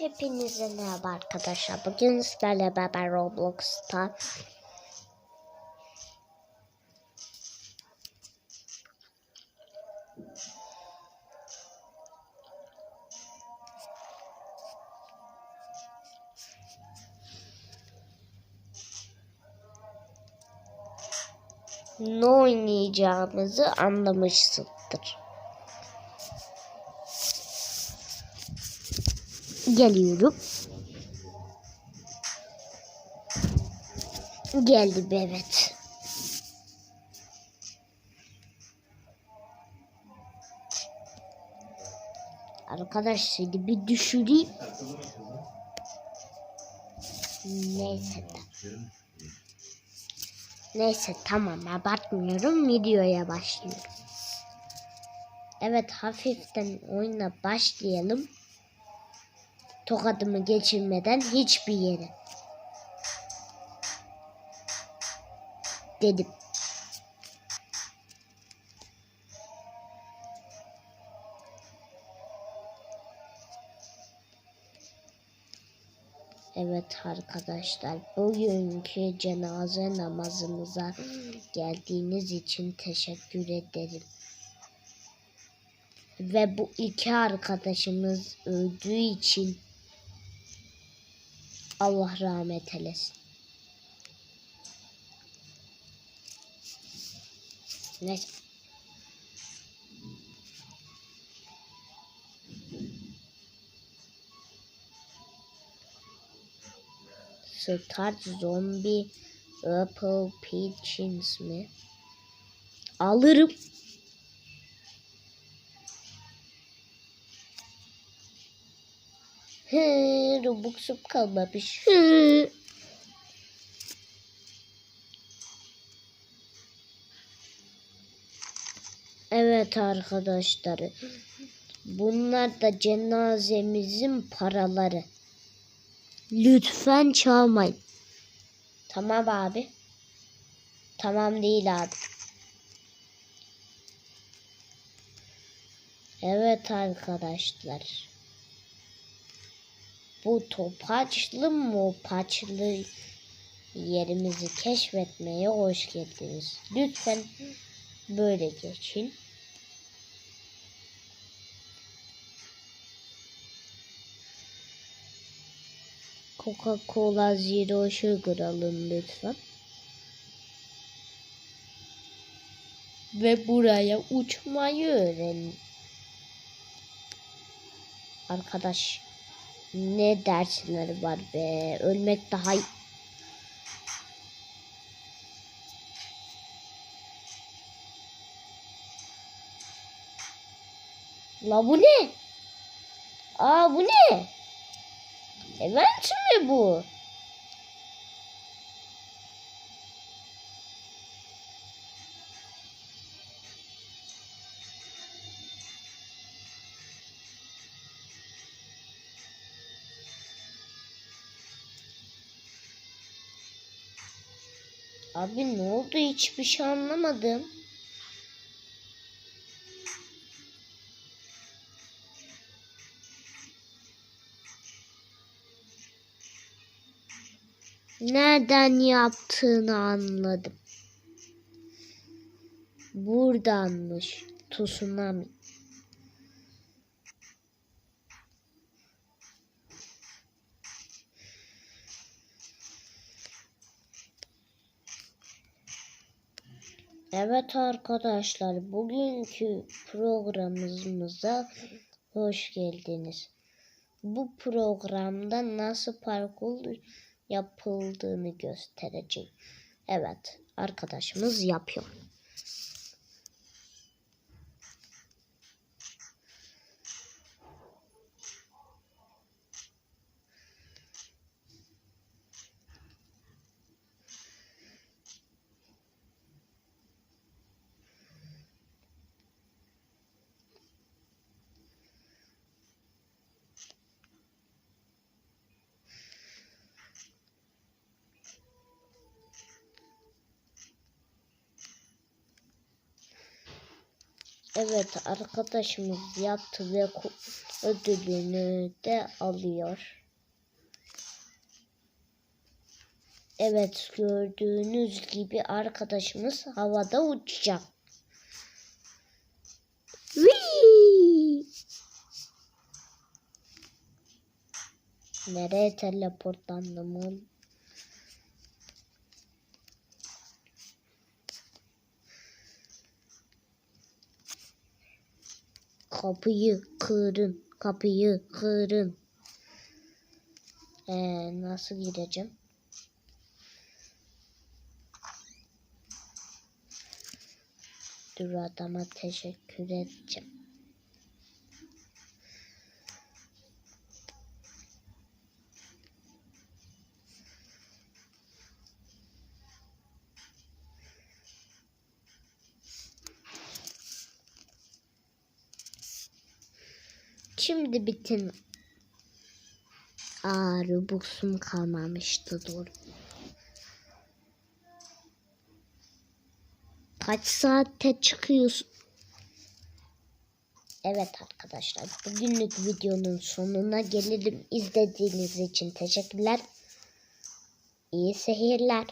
Hepinize merhaba arkadaşlar. Bugün sizlerle beraber Roblox'ta ne oynayacağımızı anlamışsındır. Geliyorum. Geldim evet. Arkadaş seni bir düşüreyim. Neyse. Neyse tamam abartmıyorum videoya başlıyorum. Evet hafiften oyuna başlayalım. Tokadımı geçirmeden hiçbir yere. Dedim. Evet arkadaşlar bugünkü cenaze namazımıza geldiğiniz için teşekkür ederim. Ve bu iki arkadaşımız öldüğü için Allah rahmet eylesin. Neyse. Start Zombie Apple Pigeons mi? Alırım. He, Robux'um kalmamış. Hı. Evet arkadaşlar. Bunlar da cenazemizin paraları. Lütfen çalmayın. Tamam abi. Tamam değil abi. Evet arkadaşlar. Bu topaçlı mı paçlı yerimizi keşfetmeye hoş geldiniz. Lütfen böyle geçin. Coca-Cola Zero Sugar alın lütfen. Ve buraya uçmayı öğrenin. Arkadaş ne dersleri var be. Ölmek daha iyi. La bu ne? Aa bu ne? Event mi bu? Abi ne oldu hiçbir şey anlamadım. Nereden yaptığını anladım. Buradanmış. Tsunami. Evet arkadaşlar bugünkü programımıza hoş geldiniz. Bu programda nasıl parkur yapıldığını göstereceğim. Evet arkadaşımız yapıyor. Evet arkadaşımız yaptı ve ödülünü de alıyor. Evet gördüğünüz gibi arkadaşımız havada uçacak. Nereye teleportlandım Kapıyı kırın. Kapıyı kırın. Ee, nasıl gireceğim? Dur adama teşekkür edeceğim. Şimdi bitin. Aa Robux'um kalmamıştı doğru. Kaç saatte çıkıyorsun? Evet arkadaşlar bugünlük videonun sonuna gelelim. İzlediğiniz için teşekkürler. İyi seyirler.